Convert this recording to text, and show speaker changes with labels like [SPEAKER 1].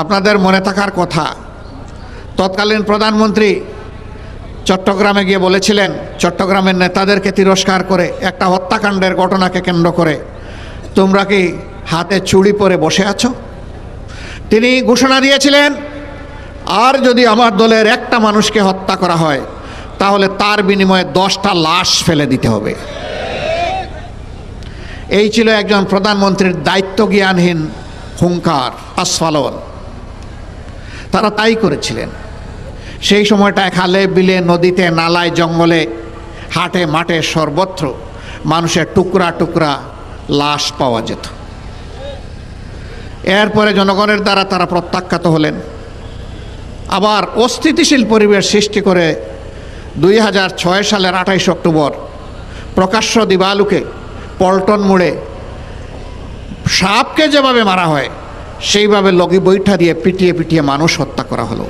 [SPEAKER 1] আপনাদের মনে থাকার কথা। তৎকালীন প্রধানমন্ত্রী চট্টগ্রামে গিয়ে বলেছিলেন, চট্টগ্রামের নেতাদেরকে তিরস্কার করে, একটা হত্যাকাণ্ডের ঘটনাকে কেন্দ্র করে। তোমরা কি হাতে চুড়ি পরে বসে আছো? তিনি ঘোষণা দিয়েছিলেন, আর যদি আমার দলের একটা মানুষকে হত্যা করা হয়, তাহলে তার বিনিময়ে দশটা লাশ ফেলে দিতে হবে। এই ছিল একজন প্রধানমন্ত্রীর দায়িত্ব জ্ঞানহীন হুঙ্কার, আস্ফালন। তারা তাই করেছিলেন। সেই সময়টায় খালে বিলে, নদীতে, নালায়, জঙ্গলে, হাটে, মাঠে সর্বত্র মানুষের টুকরা টুকরা লাশ পাওয়া যেত। এরপরে জনগণের দ্বারা তারা প্রত্যাখ্যাত হলেন। আবার অস্থিতিশীল পরিবেশ সৃষ্টি করে দুই হাজার ছয় সালের আঠাইশ অক্টোবর প্রকাশ্য দিবালুকে পল্টন মোড়ে সাপকে যেভাবে মারা হয় সেইভাবে লগি বৈঠা দিয়ে পিটিয়ে পিটিয়ে মানুষ হত্যা করা হলো।